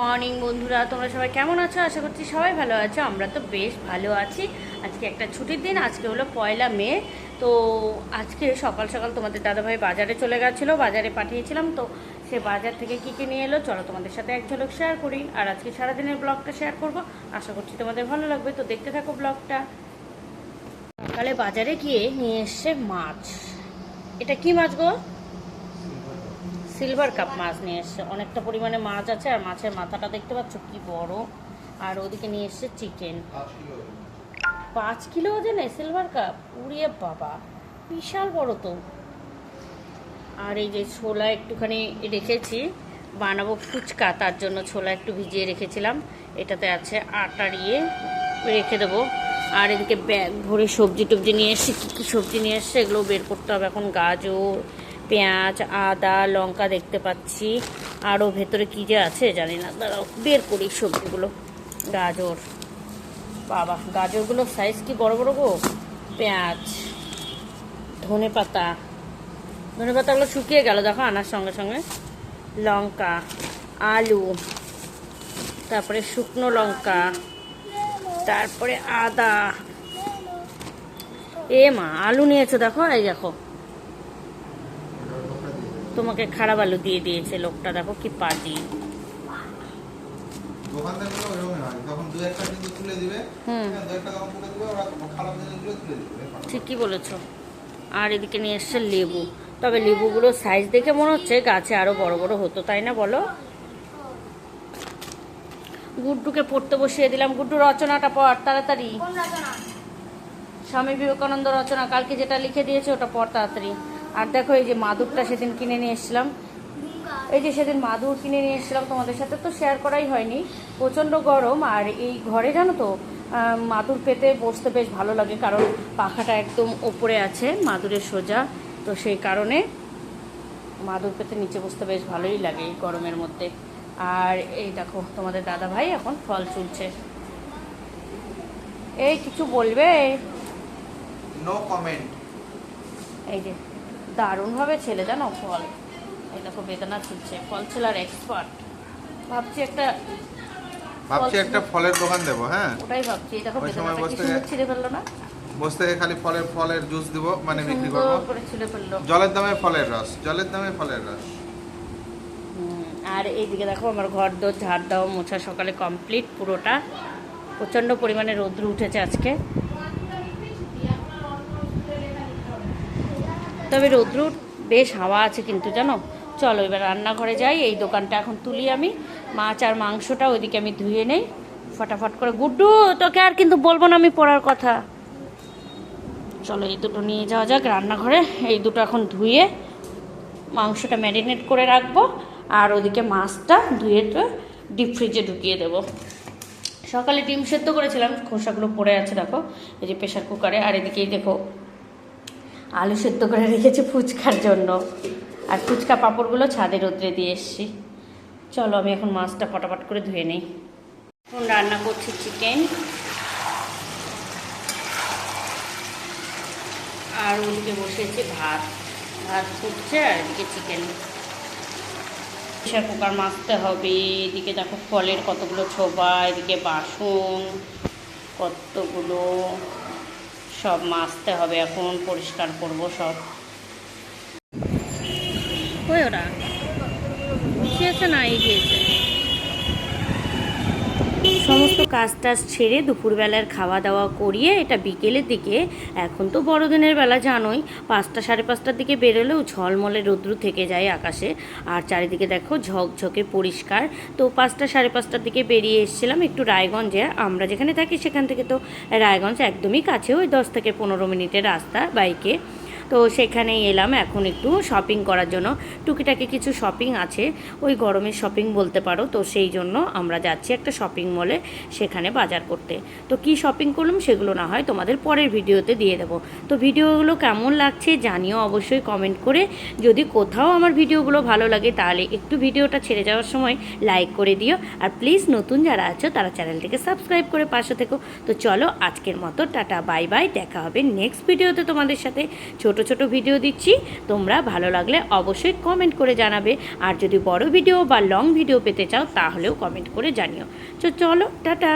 Morning বন্ধুরা, তোমরা সবাই কেমন আছো? আশা করছি সবাই ভালো আছো, আমরা তো বেশ ভালো আছি। আজকে একটা ছুটির দিন, আজকে হলো পয়লা মে। তো আজকে সকাল সকাল তোমাদের দাদাভাই বাজারে চলে গেছিল, বাজারে পাঠিয়েছিলাম। তো সে বাজার থেকে কী কী নিয়ে এলো, চলো তোমাদের সাথে এক ঝলক শেয়ার করি। আর আজকে সারাদিনের ব্লগটা শেয়ার করব। আশা করছি তোমাদের ভালো লাগবে। তো দেখতে থাকো ব্লগটা সকালে বাজারে গিয়ে নিয়ে এসছে মাছ। এটা কি মাছ গো? সিলভার কাপ মাছ নিয়ে এসছে। অনেকটা পরিমাণে মাছ আছে, আর মাছের মাথাটা দেখতে পাচ্ছ কি বড়। আর ওদিকে নিয়ে এসছে চিকেন পাঁচ কিলো ওজনে সিলভার কাপ উড়িয়ে বাবা, বিশাল বড় তো। আর এই যে ছোলা একটুখানি রেখেছি, বানাবো ফুচকা, তার জন্য ছোলা একটু ভিজিয়ে রেখেছিলাম। এটাতে আছে আটা দিয়ে রেখে দেবো। আর এদিকে ব্যাগ ভরে সবজি টবজি নিয়ে এসে কী কী সবজি নিয়ে এসছে এগুলো বের করতে হবে। এখন গাজর পেঁয়াজ, আদা, লঙ্কা দেখতে পাচ্ছি। আরও ভেতরে কী যে আছে জানি না। দাঁড়াও, বের করি সবজিগুলো। গাজর। বাবা, গাজরগুলোর সাইজ কি বড় বড় গো? পেঁয়াজ, ধনে পাতা। ধনে পাতাগুলো শুকিয়ে গেল, দেখো আনার সঙ্গে সঙ্গে। লঙ্কা, আলু, তারপরে শুকনো লঙ্কা, তারপরে আদা। এ মা, আলু নিয়েছো দেখো, এই দেখো। তোমাকে খারাপ আলু দিয়ে দিয়েছে লোকটা দেখো কি ওইরকমই হয়। তখন দু একটা কিন্তু তুলে দিবে হুম। দু একটা দাম তুলে দিবে ওরা খারাপ জিনিসগুলো তুলে দিবে ঠিকই বলেছ। আর এদিকে নিয়ে এসছে লেবু। তবে লেবুগুলোর সাইজ দেখে মনে হচ্ছে গাছে আরও বড় বড় হতো তাই না বলো? গুড্ডুকে পড়তে বসিয়ে দিলাম। গুড্ডু রচনাটা পড় তাড়াতাড়ি। স্বামী বিবেকানন্দ রচনা কালকে যেটা লিখে দিয়েছে ওটা পড় তাড়াতাড়ি। আর দেখো এই যে মাদুরটা সেদিন কিনে নিয়ে এসেছিলাম। এই যে সেদিন মাদুর কিনে নিয়ে এসেছিলাম তোমাদের সাথে তো শেয়ার করাই হয়নি। প্রচণ্ড গরম আর এই ঘরে জানো তো মাদুর পেতে বসতে বেশ ভালো লাগে কারণ পাখাটা একদম ওপরে আছে মাদুরের সোজা। তো সেই কারণে মাদুর পেতে নিচে বসতে বেশ ভালোই লাগে এই গরমের মধ্যে। আর এই দেখো তোমাদের দাদা ভাই এখন ফল চুলছে। এই কিছু বলবে? নো কমেন্ট এই যে দারুণভাবে ছেলে জানো? ফল। এই দেখো বেদনা ছুটছে। ফল ছেলার এক্সপার্ট ভাবছি একটা ভাবছি একটা ফলের দোকান দেবো হ্যাঁ? ওটাই ভাবছি। এই দেখো বেদনাটা কি সুন্দর ছিঁড়ে ফেলল না? বসে থেকে খালি ফলের ফলের জুস দিব মানে বিক্রি করব। ফেলল। জলের দামে ফলের রস জলের দামে ফলের রস। আর এইদিকে দেখো আমার ঘর দোর ঝাড় দাও মোছা সকালে কমপ্লিট পুরোটা। প্রচণ্ড পরিমাণে রৌদ্র উঠেছে আজকে। তবে রৌদ্র বেশ হাওয়া আছে কিন্তু জানো। চলো এবার রান্নাঘরে যাই, এই দোকানটা এখন তুলি আমি। মাছ আর মাংসটা ওইদিকে আমি ধুয়ে নেই। ফটাফট করে গুড্ডু, তোকে আর কিন্তু বলব না আমি পড়ার কথা। চলো এই দুটো নিয়ে যাওয়া যাক রান্নাঘরে। এই দুটো এখন ধুয়ে মাংসটা ম্যারিনেট করে রাখব। আর ওদিকে মাছটা ধুয়ে তো ডিপ ফ্রিজে ঢুকিয়ে দেবো। সকালে ডিম সেদ্ধ করেছিলাম, খোসাগুলো পড়ে আছে দেখো, এই যে প্রেশার কুকারে। আর এদিকেই দেখো আলু সেদ্ধ করে রেখেছি ফুচকার জন্য। আর ফুচকা পাঁপড়গুলো ছাদে রোদ্রে দিয়ে এসছি। চলো, আমি এখন মাছটা ফটাফট করে ধুয়ে নিই। এখন রান্না করছি চিকেন। আর ওদিকে বসিয়েছি ভাত। ভাত ফুটছে, আর এদিকে চিকেন। প্রেশার কুকার মাজতে হবে। এদিকে দেখো ফলের কতগুলো ছোবা, এদিকে বাসন কতগুলো। সব মাছতে হবে এখন পরিষ্কার করব সব। ওই ওরা। বসিয়েছে না এগিয়েছে সমস্ত কাজ টাজ ছেড়ে দুপুরবেলার খাওয়া দাওয়া করিয়ে এটা বিকেলের দিকে, এখন তো বড়দিনের বেলা জানোই, পাঁচটা সাড়ে পাঁচটার দিকে বেরোলেও ঝলমলে রৌদ্র থেকে যায় আকাশে। আর চারিদিকে দেখো ঝকঝকে পরিষ্কার। তো পাঁচটা সাড়ে পাঁচটার দিকে বেরিয়ে এসেছিলাম একটু রায়গঞ্জে। আমরা যেখানে থাকি সেখান থেকে তো রায়গঞ্জ একদমই কাছে, ওই দশ থেকে পনেরো মিনিটের রাস্তা বাইকে। তো সেখানেই এলাম। এখন একটু শপিং করার জন্য। টুকিটাকি কিছু শপিং আছে। ওই গরমের শপিং বলতে পারো। তো সেই জন্য আমরা যাচ্ছি একটা শপিং মলে সেখানে বাজার করতে। তো কি শপিং করলাম সেগুলো না হয় তোমাদের পরের ভিডিওতে দিয়ে দেবো। তো ভিডিওগুলো কেমন লাগছে জানিও অবশ্যই কমেন্ট করে। যদি কোথাও আমার ভিডিওগুলো ভালো লাগে তাহলে একটু ভিডিওটা ছেড়ে যাওয়ার সময় লাইক করে দিও। আর প্লিজ নতুন যারা আছো তারা চ্যানেলটিকে সাবস্ক্রাইব করে পাশে থেকো। তো চলো আজকের মতো, টাটা বাই বাই দেখা হবে নেক্সট ভিডিওতে তোমাদের সাথে। ছোট ছোট ভিডিও দিচ্ছি, তোমরা ভালো লাগলে অবশ্যই কমেন্ট করে জানাবে। আর যদি বড় ভিডিও বা লং ভিডিও পেতে চাও, তাহলেও কমেন্ট করে জানিও। তো চলো, টাটা!